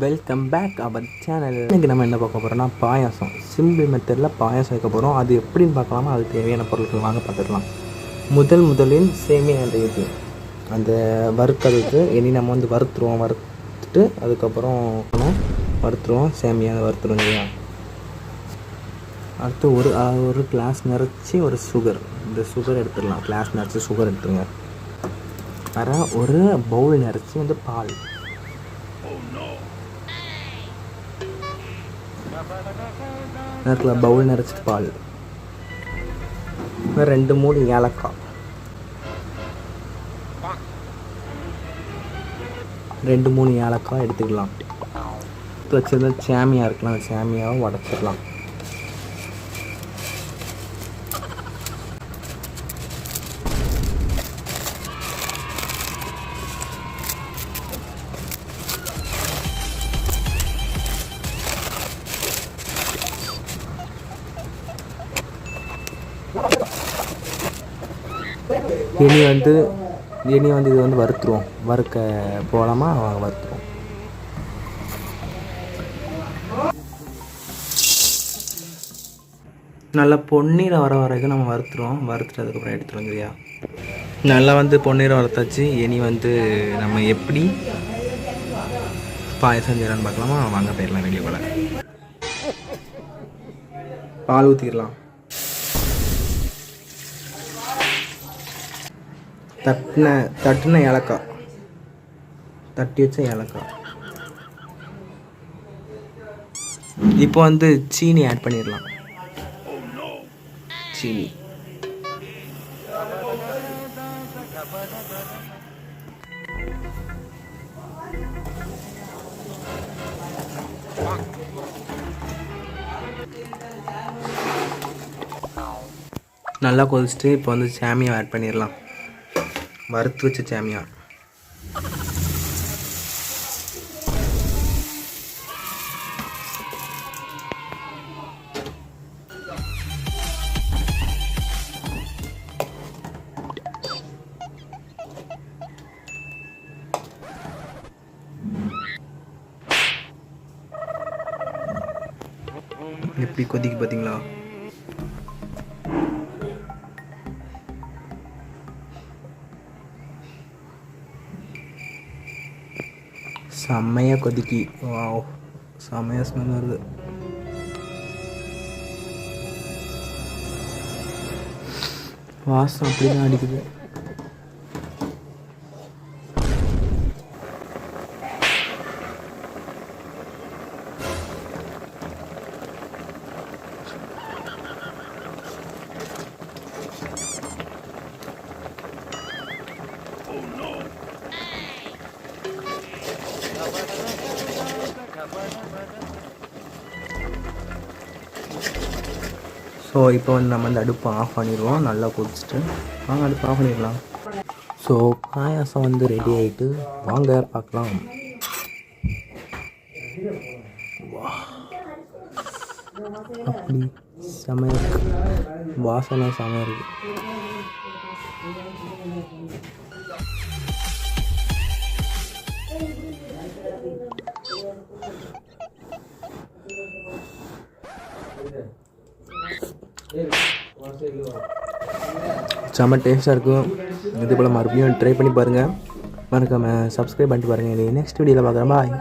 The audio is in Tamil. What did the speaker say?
வெல்கம் பேக் அவர் சேனல் இன்றைக்கி நம்ம என்ன பார்க்க போகிறோம்னா பாயாசம். சிம்பிள் மெத்தடில் பாயாசம் வைக்க போகிறோம் அது எப்படின்னு பார்க்கலாமா? அது தேவையான பொருட்கள் வாங்க பார்த்துக்கலாம் முதல் முதலில் சேமியா அந்த இது அந்த வறுக்கிறதுக்கு இனி நம்ம வந்து வறுத்துருவோம். வறுத்துட்டு அதுக்கப்புறம் வறுத்துருவோம். சேமியா வறுத்துருவோம் இல்லையா? அடுத்து ஒரு ஒரு கிளாஸ் நிறச்சி ஒரு சுகர் இந்த சுகர் எடுத்துடலாம். கிளாஸ் நிறச்சி சுகர் எடுத்துருங்க. வர ஒரு பவுல் நிறச்சி வந்து பால். Oh, நேரத்தில் பவுல் நிறச்சிட்டு பால். ரெண்டு மூணு ஏலக்காய். ரெண்டு மூணு ஏலக்காய் எடுத்துக்கலாம். எடுத்து சேமியா இருக்கலாம் அந்த சேமியாவை உடச்சிடலாம் இனி வந்து இனி வந்து இது வந்து வறுத்துருவோம் வறுக்க போகலாமா வறுத்துருவோம் நல்லா பொன்னீரம் வர வரைக்கும் நம்ம வறுத்துருவோம். வறுத்துட்டு அதுக்கப்புறம் எடுத்துருவோம் சரியா? நல்லா வந்து பொன்னீரம் வறுத்தாச்சு. இனி வந்து நம்ம எப்படி பாயசம் செய்யலான்னு பார்க்கலாமா? வாங்க போயிடலாம் வெளியே போல பால் ஊற்றிடலாம் தட்டின தட்டின ஏலக்காய். தட்டி வச்ச ஏலக்காய். இப்போ வந்து சீனி ஆட் பண்ணிடலாம். சீனி. நல்லா கொதிச்சுட்டு இப்போ வந்து சாமியா ஆட் பண்ணிடலாம். வறுத்து வச்ச சாமியா? எப்படி கொதிக்கு பார்த்தீங்களா செம்மையாக கொதிக்கி. வாவ். செம்மையாக ஸ்மெல் வருது. வாசம் அப்படி தான் அடிக்குது. ஸோ இப்போ வந்து நம்ம வந்து அடுப்பு ஆஃப் பண்ணிடுவோம். நல்லா குடிச்சிட்டு வாங்க அடுப்பு ஆஃப் பண்ணிடலாம். ஸோ பாயாசம் வந்து ரெடி ஆகிட்டு வாங்க பார்க்கலாம். அப்படி செமையாக இருக்கு. வாசனை செமையாக இருக்கு. செம்ம டேஸ்ட்டாக இருக்கும். இது போல் மறுபடியும் ட்ரை பண்ணி பாருங்கள் மறக்காமல் சப்ஸ்கிரைப் பண்ணிட்டு பாருங்கள் நெக்ஸ்ட் வீடியோவில் பார்க்குறேன் பாய்